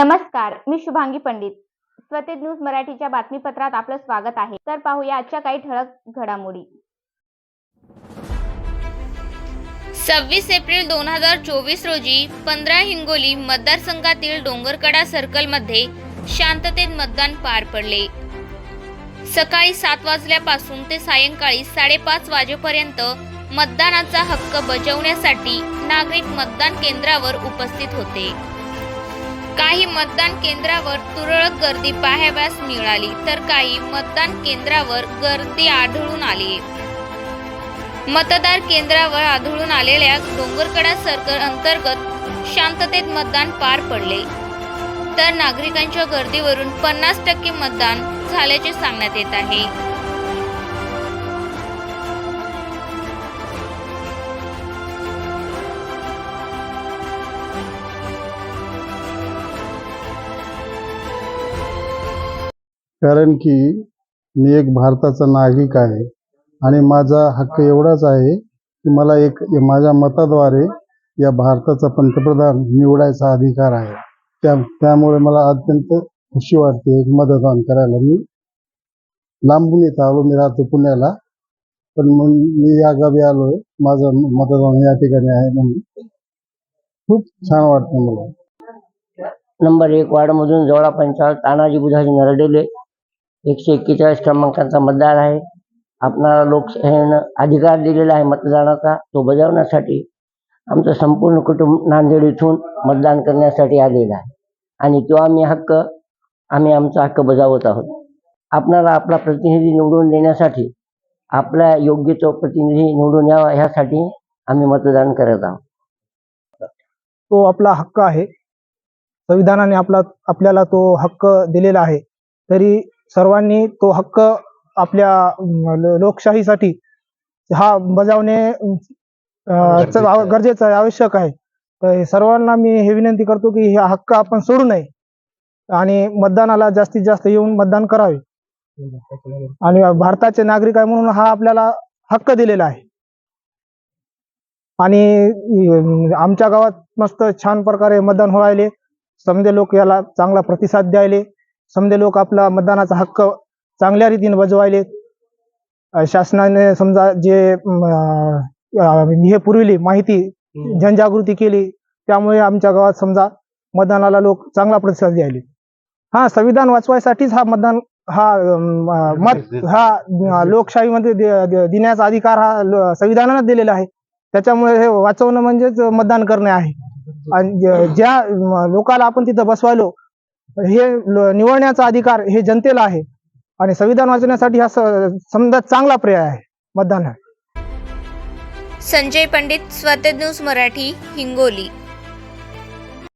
नमस्कार मी शुभांगी पंडित. स्वतेज न्यूज मराठीच्या बातमीपत्रात आपलं स्वागत आहे. तर पाहूया आजच्या काही ठळक घडामोडी. सव्वीस एप्रिल दोन हजार चोवीस रोजी पंधरा हिंगोली मतदारसंघातील डोंगरकडा सर्कलमध्ये शांततेत मतदान पार पडले. सकाळी सात वाजल्यापासून ते सायंकाळी साडेपाच वाजेपर्यंत मतदानाचा हक्क बजावण्यासाठी नागरिक मतदान केंद्रावर उपस्थित होते. काही मतदान केंद्रावर तुरळक गर्दी पाहाव्यास मिळाली तर काही मतदान केंद्रावर गर्दी आढळून आली. मतदार केंद्रावर आढळून आलेल्या डोंगरकडा सर्कल अंतर्गत शांततेत मतदान पार पडले. तर नागरिकांच्या गर्दीवरून पन्नास टक्के मतदान झाल्याचे सांगण्यात येत आहे. कारण की मी एक भारताचा नागरिक आहे आणि माझा हक्क एवढाच आहे की मला एक माझ्या मताद्वारे या भारताचा पंतप्रधान निवडायचा अधिकार आहे. त्या त्यामुळे मला अत्यंत खुशी वाटते एक मतदान करायला. मी लांबून येत आलो मी राहतो पुण्याला. पण मग मी या गावी आलोय माझं मतदान या ठिकाणी आहे म्हणून. खूप छान वाटतं मला. नंबर एक वार्डमधून जवळा पंचाळ तानाजी बुधाजी नरडेले. एकशे एक्केचाळीस क्रमांकाचा मतदार आहे. आपणाला लोकशाहीनं अधिकार दिलेला आहे मतदानाचा तो बजावण्यासाठी आमचं संपूर्ण कुटुंब नांदेड इथून मतदान करण्यासाठी आलेलं आहे. आणि तो आम्ही हक्क आम्ही आमचा हक्क बजावत आहोत. आपणाला आपला प्रतिनिधी निवडून देण्यासाठी आपल्या योग्य तो प्रतिनिधी निवडून यावा ह्यासाठी आम्ही मतदान करत आहोत. तो आपला हक्क आहे. संविधानाने आपला आपल्याला तो हक्क दिलेला आहे. तरी सर्वांनी तो हक्क आपल्या लोकशाहीसाठी हा बजावणे गरजेचं आहे. आवश्यक आहे. तर सर्वांना मी हे विनंती करतो की हा हक्क आपण सोडू नये आणि मतदानाला जास्तीत जास्त येऊन मतदान करावे. आणि भारताचे नागरिक आहे म्हणून हा आपल्याला हक्क दिलेला आहे. आणि आमच्या गावात मस्त छान प्रकारे मतदान व्हायले. समजे लोक याला चांगला प्रतिसाद द्यायले. समजे लोक आपला मतदानाचा हक्क चांगल्या रीतीने बजवायले शासनाने समजा जे हे पुरविली माहिती जनजागृती केली त्यामुळे आमच्या गावात समजा मतदानाला लोक चांगला प्रतिसाद द्यायले. हा संविधान वाचवायसाठीच हा मतदान हा मत हा लोकशाहीमध्ये देण्याचा अधिकार हा संविधानानं दिलेला आहे. त्याच्यामुळे हे वाचवणं म्हणजेच मतदान करणे आहे. आणि ज्या लोकाला आपण तिथं बसवायलो हे निवडण्याचा अधिकार हे जनतेला आहे. आणि संविधान वाचवण्यासाठी हा समजा चांगला पर्याय आहे. मतदान संजय पंडित स्वतः न्यूज मराठी हिंगोली.